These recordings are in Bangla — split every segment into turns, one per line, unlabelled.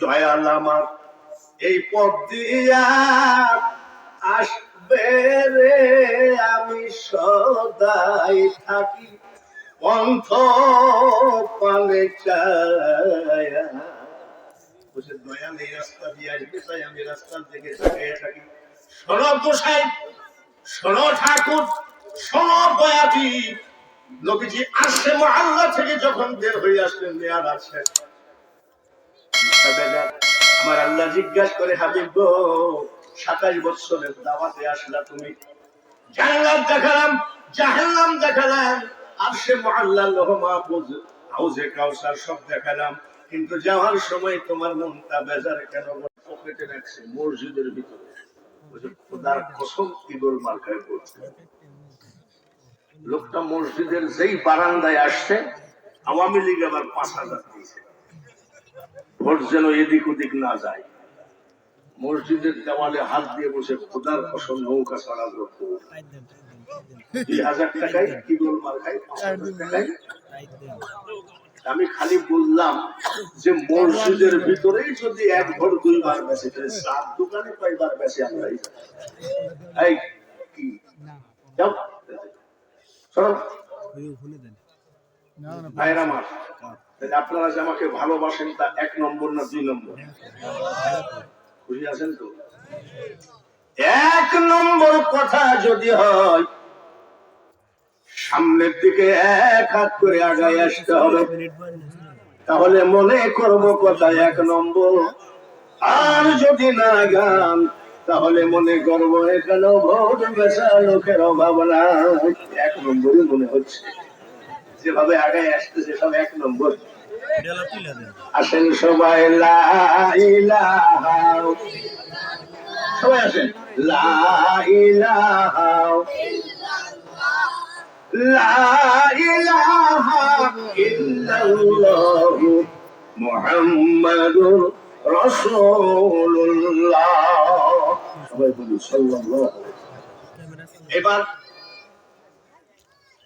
দয়াল আমার এই পথ দিয়া আসবে রে আমি সদাই থাকি পন্থ পানে চায়া দয়াল এই রাস্তা দিয়ে আসবে, তাই আমি রাস্তার দিকে থাকি। শোনো গোসাই, শোনো ঠাকুর, শোনো বয়াতি নবীজি থেকে যখন বের হয়ে আসলেন আমার আল্লাহ জিজ্ঞাসা করে, হাবিব গো, সাতাশ বৎসরের দাওয়াতে আসলা তুমি? দেখালাম দেখালাম। হাউজে কাউসার সব দেখালাম। কিন্তু যাওয়ার সময় তোমার মনটা বেজার কেন? পকেটে রাখছে মসজিদের ভিতরে। খোদার কসম ইগল মার্কায় লোকটা মসজিদের যেই বারান্দায় আসছে আওয়ামী লীগ আবার পাঁচ হাজার দিয়েছে। ভোট যেন এদিক ওদিক না যায়। মসজিদের দেওয়ালে হাত দিয়ে বসে খোদার ফসল নৌকা ছাড়া দুই হাজার টাকায় কি গোল মার খাই টাকায়। আমি খালি বললাম যে মসজিদের ভিতরেই যদি এক ঘর দুইবার বেঁচে তাহলে সাত দোকানে কয়বার বেঁচে আমরা এই কি? ভাইয়ের আমার। আপনারা যে আমাকে ভালোবাসেন তা এক নম্বর না দুই নম্বর? খুশি আছেন তো? এক নম্বর কথা যদি হয় সামনের দিকে এক হাত করে আগায় আসতে হবে। তাহলে মনে করব কথা এক নম্বর। আর যদি না গান তাহলে মনে করব এখানে ভোট বেচা লোকের অভাব না এক নম্বরই মনে হচ্ছে। যেভাবে আগে আসতেছে সব এক নম্বর। আসেন সবাই লা সবাই আসেন। লা ইলাহা লা ইলাহা ইল্লাল্লাহু মুহাম্মাদুর রাসূলুল্লাহ। সবাই বলি সাল্লাল্লাহু এবার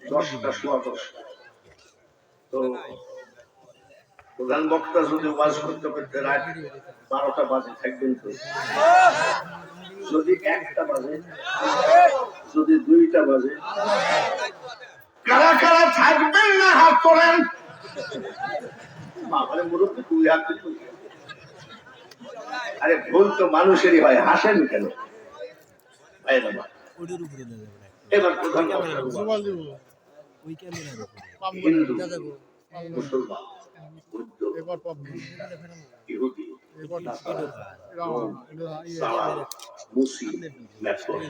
দশটা সোয়া দশটা। তো প্রধান বক্তা যদি ওয়াজ করতে করতে রাত বারোটা বাজে, থাকবেন তো? যদি একটা বাজে, যদি দুইটা বাজে, কারা কারা থাকবেন না হাত বাবারে মুরব্বী তুই হাত আরে ভুল তো মানুষেরই হয় হাসেন কেন? এবার প্রধান হিন্দু মুসলমান বৌদ্ধ ইহুদি নাসারা, সারা, মুসি, মেথর।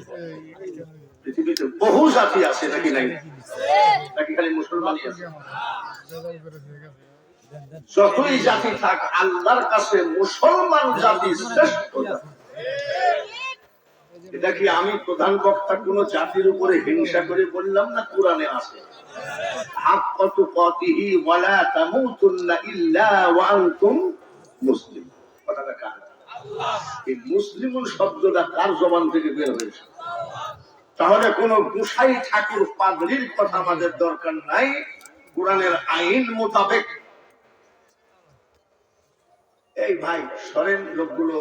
পৃথিবীতে বহু জাতি আছে নাকি নাই? নাকি খালি মুসলমানই আছে? যতই জাতি থাক, আল্লাহর কাছে মুসলমান জাতি শ্রেষ্ঠ এটা কি আমি প্রধান বক্তা কোন জাতির উপরে হিংসা করে বললাম না কোরআনে আছে? তাহলে কোন গুসাই ঠাকুর পাগলির কথা আমাদের দরকার নাই। কোরআনের আইন মোতাবেক এই ভাই, সরেন লোকগুলো।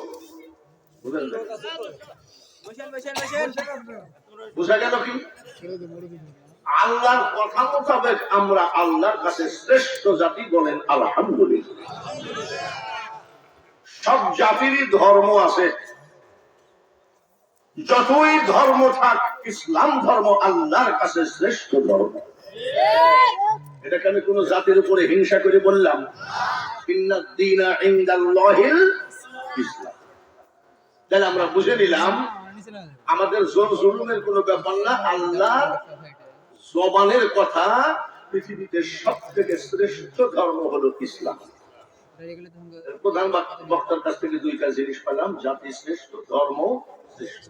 বুঝা গেল কি? আল্লাহর কথা মোতাবেক আমরা আল্লাহর কাছে শ্রেষ্ঠ জাতি বলেন আলহামদুলিল্লাহ। সব জাতিরই ধর্ম আছে। যতই ধর্ম থাক, ইসলাম ধর্ম আল্লাহর কাছে শ্রেষ্ঠ ধর্ম। এটাকে আমি কোন জাতির উপরে হিংসা করে বললাম। আমরা বুঝে নিলাম, আমাদের জোর জুলুমের ব্যাপার না আল্লাহ জবানের কথা পৃথিবীতে সব থেকে শ্রেষ্ঠ ধর্ম হলো ইসলাম। প্রধান বক্তার কাছ থেকে দুইটা জিনিস পেলাম, জাতি শ্রেষ্ঠ, ধর্ম শ্রেষ্ঠ।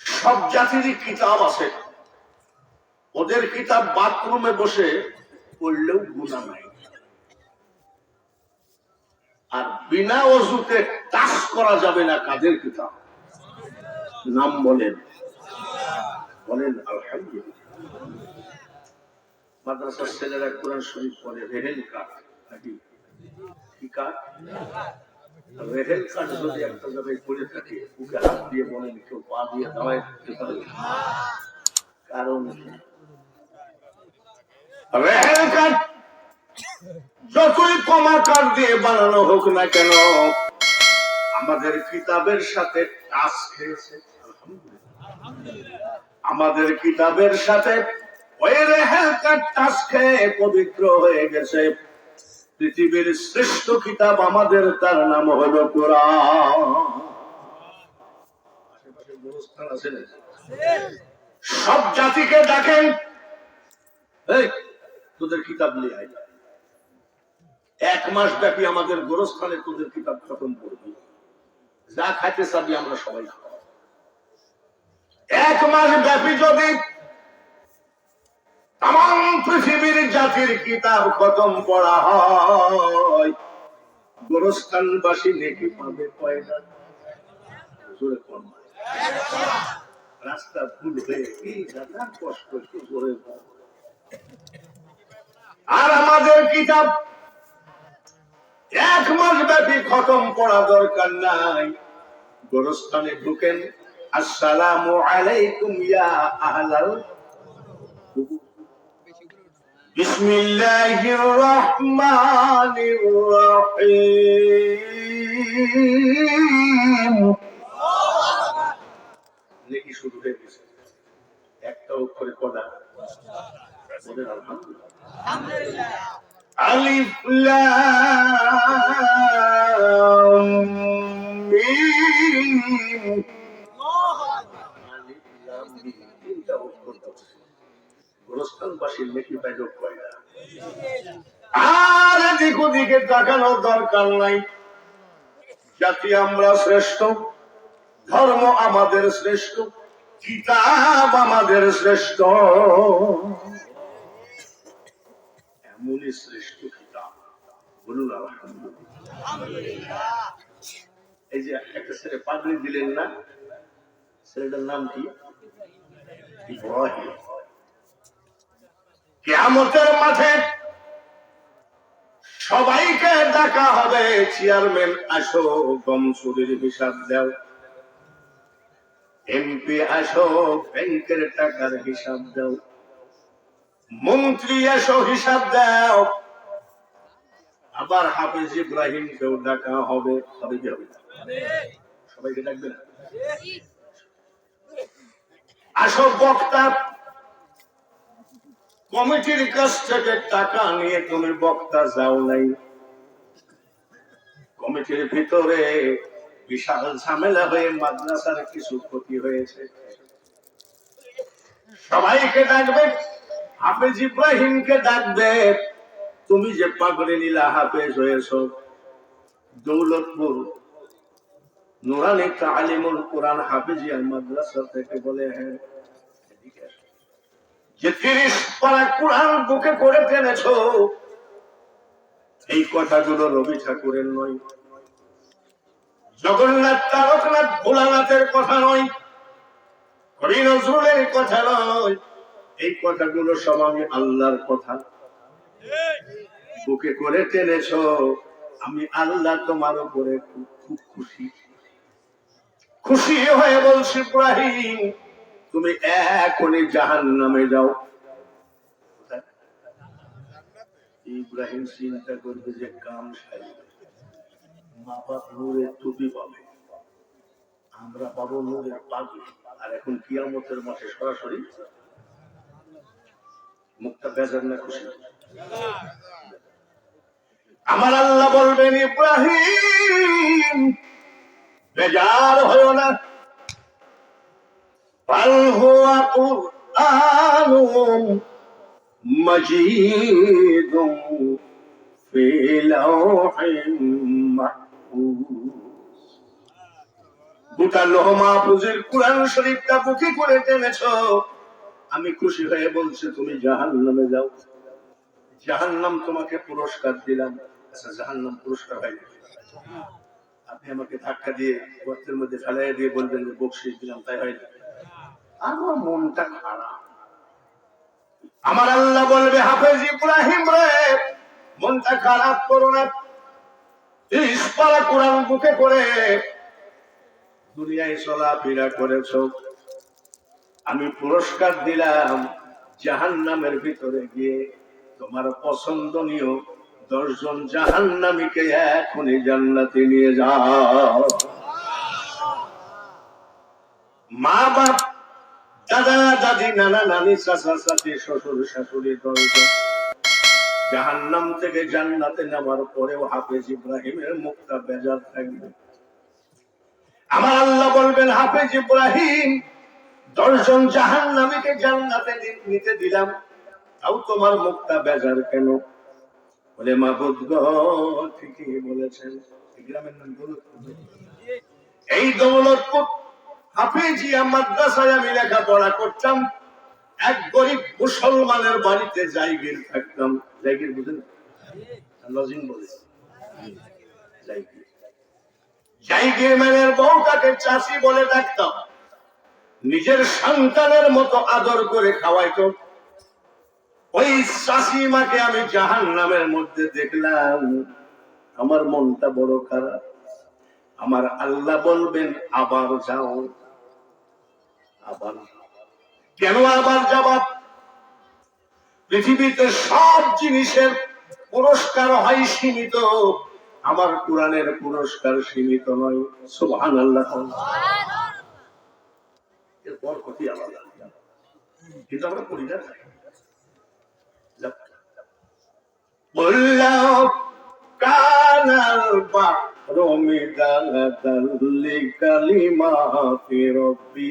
সব জাতিরই কিতাব আছে। ওদের কিতাব বাথরুমে বসে পড়লেও গুণা নাই। আর বিনা অজুতে টাচ করা যাবে না কাদের কিতাব নাম বলেন। বলেন, আলহামদুলিল্লাহ। মাদ্রাসার ছেলেরা কোরআন শরীফ পড়ে রেহেল কাঠ নাকি? কি কাঠ রেহেল কাঠ যদি একটা জায়গায় পড়ে থাকে হাত দিয়ে বলেন, কেউ পা দিয়ে দাওয়ায় দিতে পারবে কারণ রেহেল কাঠ যতই কমা কাঠ দিয়ে বানানো হোক না কেন, আমাদের কিতাবের সাথে টাচ খেয়েছে। আমাদের কিতাবের সাথে ওই রেহেল কাঠ টাচ খেয়ে পবিত্র হয়ে গেছে। পৃথিবীর শ্রেষ্ঠ কিতাব আমাদের, তার নাম হলো কোরআন? সব জাতিকে ডাকেন। তোদের কিতাব নিয়ে আয়। এক মাস ব্যাপী আমাদের গোরস্থানে তোদের কিতাব খতম করবি। যা খাইতে চাবি আমরা সবাই এক মাস ব্যাপী যদি তাম পৃথিবীর জাতির কিতাব খতম পড়া হয়, গোরস্থানবাসী নেকি পাবে জোরে রাস্তা ভুল হয়ে কষ্ট আর আমাদের কিতাব এক মাস ব্যাপী খতম পড়া দরকার নাই। গোরস্থানে ঢুকেন, আসসালামু আলাইকুম ইয়া আহলাল শুরু হয়ে গেছে। একটা অক্ষরে বলেন আলহামদুলিল্লাহ। আলিফ গোরস্থানবাসীর নেকি পাইল কয়টা আর এদিক ওদিকে তাকানোর দরকার নাই। জাতি আমরা শ্রেষ্ঠ ধর্ম আমাদের শ্রেষ্ঠ কিতাব আমাদের শ্রেষ্ঠ। এমনই শ্রেষ্ঠ কিতাব। বলুন আলহামদুলিল্লাহ। এই যে একটা ছেলে পাগড়ি দিলেন না ছেলেটার নাম কি? ইব্রাহিম। কেয়ামতের মাঠে সবাইকে ডাকা হবে, চেয়ারম্যান আসো গম চুরির হিসাব দাও। এমপি আসো, ব্যাংকের টাকার হিসাব দাও। মন্ত্রী এসো হিসাব দাও। আবার হাফিজ ইব্রাহিমকেও ডাকা হবে হবে না? সবাইকে ডাকবে না? আসো বক্তা কমিটির কাছ থেকে টাকা নিয়ে তুমি বক্তা যাও নাই। কমিটির ভিতরে বিশাল ঝামেলা হয়ে মাদ্রাসার কিছু ক্ষতি হয়েছে। সবাইকে ডাকবে, হাফেজ ইব্রাহিমকে ডাকবে। তুমি যে পাগড়ি নীলা হাফেজ হয়েছ, দৌলতপুর নুরানি তালিমুল কোরআন হাফিজিয়ার মাদ্রাসা থেকে বলে হ্যাঁ। যে তিরিশ পারা কোরআন বুকে করে টেনেছ এই কথাগুলো রবি ঠাকুরের নয়। জগন্নাথ তারকনাথ ভোলানাথের কথা নয় হরি নজরুলের কথা নয়, এই কথাগুলো সব আমি আল্লাহর কথা। বুকে করে টেনেছ, আমি আল্লাহ তোমার উপরে খুব খুব খুশি। খুশি হয়ে বলছি, ইব্রাহিম তুমি এখনই জাহান নামে যাও ইব্রাহিম চিন্তা করবে যে কাম মা বাপ নূরের টুপি পাবে। আমরা পাবো নূরের পাগি আর এখন কিয়ামতের মাঠে সরাসরি মুখটা বেজার না খুশি? আমার আল্লাহ বলবেন, ইব্রাহিম, বেজার হয়েও না। بل هو قرآن مجيد في لوح محفوظ গোটা লোহ মাহফুজের কোরআন শরীফটা বুকে করে টেনেছ আমি খুশি হয়ে বলছি তুমি জাহান নামে যাও জাহান নাম তোমাকে পুরস্কার দিলাম আচ্ছা জাহান নাম পুরস্কার হয় নাকি? আপনি আমাকে ধাক্কা দিয়ে গর্তের মধ্যে ফেলাই দিয়ে বলবেন যে বকশিস দিলাম তাই হয় না আমার মনটা খারাপ। আমার আল্লাহ বলবে, হাফেজ ইব্রাহিম রে, মনটা খারাপ করো না। তিরিশ কোরআন বুকে করে দুনিয়ায় চলাফেরা করেছ। আমি পুরস্কার দিলাম জাহান নামের ভিতরে গিয়ে। তোমার পছন্দনীয় দশজন জাহান নামীকে এখনই জান্নাতে নিয়ে যাও। মা বাপ দাদা, দাদি, নানা, নানি শ্বশুর, শাশুড়ি জাহান্নাম থেকে জান্নাতে নামার পরেও হাফেজ ইব্রাহিমের মুখটা বেজার থাকবে। আমার আল্লাহ বলবেন, হাফেজ ইব্রাহিম, দশজন জাহান নামীকে জান্নাতে নিতে দিলাম। তাও তোমার মুখটা বেজার কেন? বলে, মাহবুদ ঠিকই বলেছেন। গ্রামের নাম। এই দৌলতপুর হাফেজিয়া মাদ্রাসায় আমি লেখাপড়া করতাম, এক গরিব মুসলমানের বাড়িতে জায়গির থাকতাম। জায়গির বুঝেন? লজিং বলে জায়গির বউটাকে চাষি বলে ডাকতাম। নিজের সন্তানের মতো আদর করে খাওয়াইতো। ওই চাষি মাকে আমি জাহান নামের মধ্যে দেখলাম। আমার মনটা বড় খারাপ। আমার আল্লাহ বলবেন, আবার যাও। আবার কেন আবার জবাব? পৃথিবীতে সব জিনিসের পুরস্কার হয় সীমিত। আমার কোরআনের পুরস্কার সীমিত নয়। সুবহান আল্লাহ এর বরকতি আলাদা। কিন্তু আমরা করি না। কানাল বা রমিদাল কালিমা ফিরবি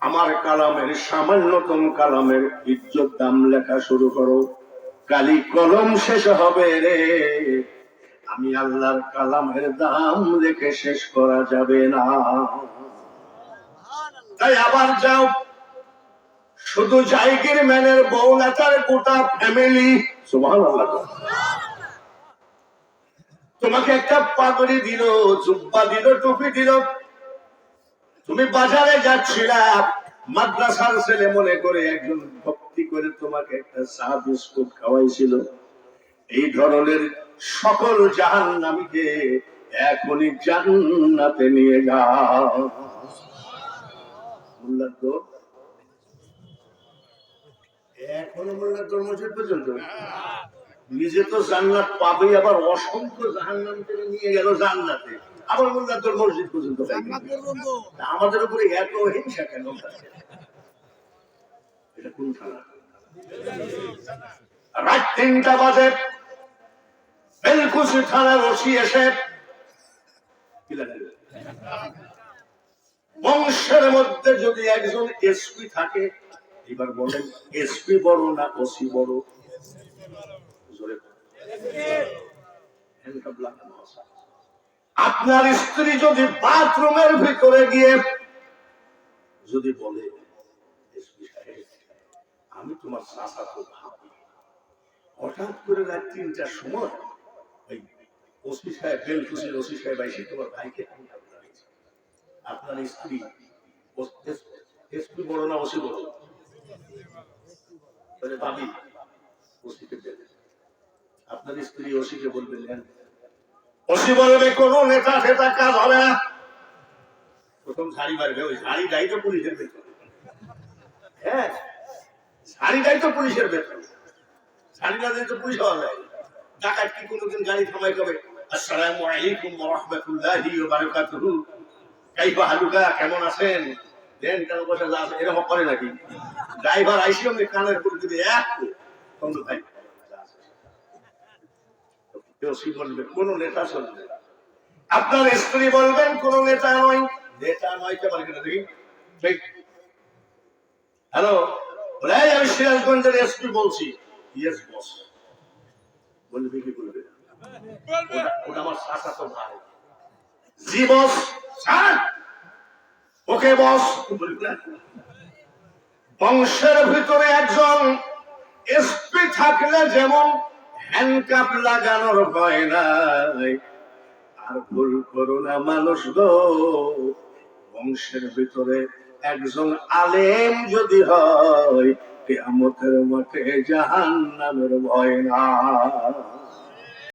আমার কালামের সামান্যতম কালামের ইজ্জত দাম লেখা শুরু করো। কালি কলম শেষ হবে রে। আমি আল্লাহর কালামের দাম লেখে শেষ করা যাবে না। তাই আবার যাও। শুধু জায়গির ম্যানের বউ না তার গোটা ফ্যামিলি। তোমাকে একটা পাগড়ি দিল, জুব্বা দিল, টুপি দিল। তুমি বাজারে যাচ্ছিলা, মাদ্রাসার ছেলে মনে করে একজন ভক্তি করে তোমাকে একটা চা বিস্কুট খাওয়াইছিল। এই ধরনের সকল জাহান নামীকে এখনই জান্নাতে নিয়ে যাও। তো এখনও মোল্লা তোর মসজিদ পর্যন্ত? নিজে তো জান্নাত পাবে, আবার অসংখ্য জাহান্নাম থেকে নিয়ে গেল জান্নাতে। আবার মোল্লা তোর মসজিদ পর্যন্ত আমাদের উপরে এত হিংসা কেন? এটা কোন থানা রাত তিনটা বাজে। বেলকুচি থানার ওসি এসে বংশের মধ্যে যদি একজন এসপি থাকে এবার বলেন এসপি বড় না ওসি বড়? জোরে হ্যান্ডকাপ লাগানো আছে। আপনার স্ত্রী যদি বাথরুমের ভিতরে গিয়ে যদি বলে আমি তোমার চাষা তো ভাবি। হঠাৎ করে রাত তিনটার সময় ওই ওসি সাহেব ওসি সাহেব তোমার ভাইকে আপনার স্ত্রী এসপি বড় না ওসি বড়? ভাবি, ওসিকে আপনার স্ত্রী ওসিকে বলবেন ওসি বলবে কোন নেতা ফেতা কাজ হবে না। প্রথম ঝাড়ি মারবে, ওই ঝাড়িটাই তো পুলিশের বেতন। হ্যাঁ ঝাড়িটাই তো পুলিশের বেতন। ঝাড়ি না তো পুলিশ হওয়া যায়। ডাকাত কি কোনোদিন গাড়ি থামাই কবে? আসসালামু আলাইকুম ওয়া রাহমাতুল্লাহি ওয়া বারাকাতুহু। কাইফা হালুকা, কেমন আছেন? দেন কেন বসে যা এরকম করে নাকি? ড্রাইভার আইসি আমি কানের করে দিবে এক তখন ভাই কেউ বলবে? কোন নেতা চলবে আপনার স্ত্রী বলবেন কোন নেতা নয়। নেতা নয় কে বলে কিনা দেখি। ঠিক। হ্যালো বলে আমি সিরাজগঞ্জের এসপি বলছি। ইয়েস বস বলবে কি বলবে? ওটা- ওটা আমার শাসা তো ভাই। জি বস স্যার! ওকে বস বলবে না। বংশের ভিতরে একজন এসপি থাকলে যেমন হ্যান্ডকাপ লাগানোর ভয় নাই। আর ভুল করো না মানুষ গো। বংশের ভিতরে একজন আলেম যদি হয়, কেয়ামতের মাঠে জাহান নামের ভয় না